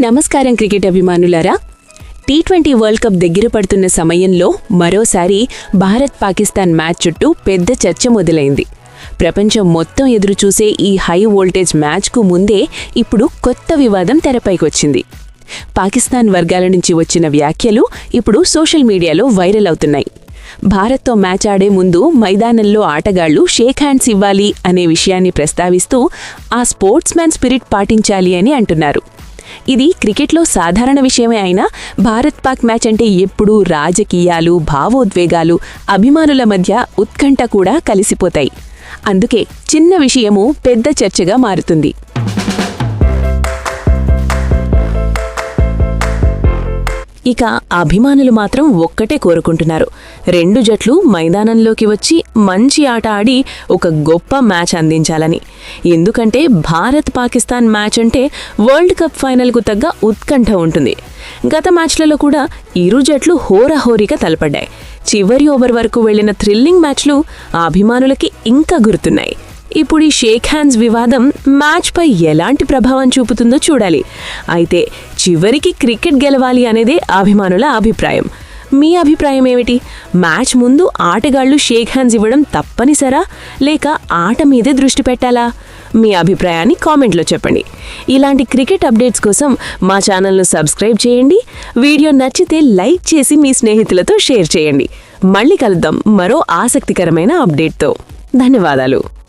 నమస్కారం క్రికెట్ అభిమానులారా. T twenty world cup దగ్గర పడుతున్న సమయంలో మరోసారి భారత్ పాకిస్తాన్ మ్యాచ్ చుట్టూ పెద్ద చర్చ మొదలైంది. ప్రపంచం మొత్తం ఎదురుచూసే ఈ హై వోల్టేజ్ మ్యాచ్కు ముందే ఇప్పుడు కొత్త వివాదం తెరపైకొచ్చింది పాకిస్తాన్ వర్గాల నుంచి వచ్చిన వ్యాఖ్యలు ఇప్పుడు సోషల్ మీడియాలో వైరల్ అవుతున్నాయి. భారత్తో మ్యాచ్ ఆడే ముందు మైదానంలో ఆటగాళ్ళు షేక్ హ్యాండ్స్ ఇవ్వాలి అనే విషయాన్ని ప్రస్తావిస్తూ ఆ స్పోర్ట్స్ మ్యాన్ స్పిరిట్ పాటించాలి అని అంటున్నారు. ఇది క్రికెట్లో సాధారణ విషయమే అయినా భారత్ పాక్ మ్యాచ్ అంటే ఎప్పుడూ రాజకీయాలు భావోద్వేగాలు అభిమానుల మధ్య ఉత్కంఠ కూడా కలిసిపోతాయి. అందుకే చిన్న విషయము పెద్ద చర్చగా మారుతుంది. ఇక అభిమానులు మాత్రం ఒక్కటే కోరుకుంటున్నారు. రెండు జట్లు మైదానంలోకి వచ్చి మంచి ఆట ఆడి ఒక గొప్ప మ్యాచ్ అందించాలని. ఎందుకంటే భారత్ పాకిస్తాన్ మ్యాచ్ అంటే వరల్డ్ కప్ ఫైనల్కు తగ్గ ఉత్కంఠ ఉంటుంది. గత మ్యాచ్లలో కూడా ఇరు జట్లు హోరాహోరీగా తలపడ్డాయి. చివరి ఓవర్ వరకు వెళ్ళిన థ్రిల్లింగ్ మ్యాచ్లు ఆ అభిమానులకి ఇంకా గుర్తున్నాయి. ఇప్పుడు ఈ షేక్ హ్యాండ్స్ వివాదం మ్యాచ్పై ఎలాంటి ప్రభావం చూపుతుందో చూడాలి. అయితే చివరికి క్రికెట్ గెలవాలి అనేదే అభిమానుల అభిప్రాయం. మీ అభిప్రాయం ఏమిటి? మ్యాచ్ ముందు ఆటగాళ్ళు షేక్ హ్యాండ్స్ ఇవ్వడం తప్పనిసరా? లేక ఆట మీదే దృష్టి పెట్టాలా? మీ అభిప్రాయాన్ని కామెంట్లో చెప్పండి. ఇలాంటి క్రికెట్ అప్డేట్స్ కోసం మా ఛానల్ను సబ్స్క్రైబ్ చేయండి. వీడియో నచ్చితే లైక్ చేసి మీ స్నేహితులతో షేర్ చేయండి. మళ్ళీ కలుద్దాం మరో ఆసక్తికరమైన అప్డేట్తో. ధన్యవాదాలు.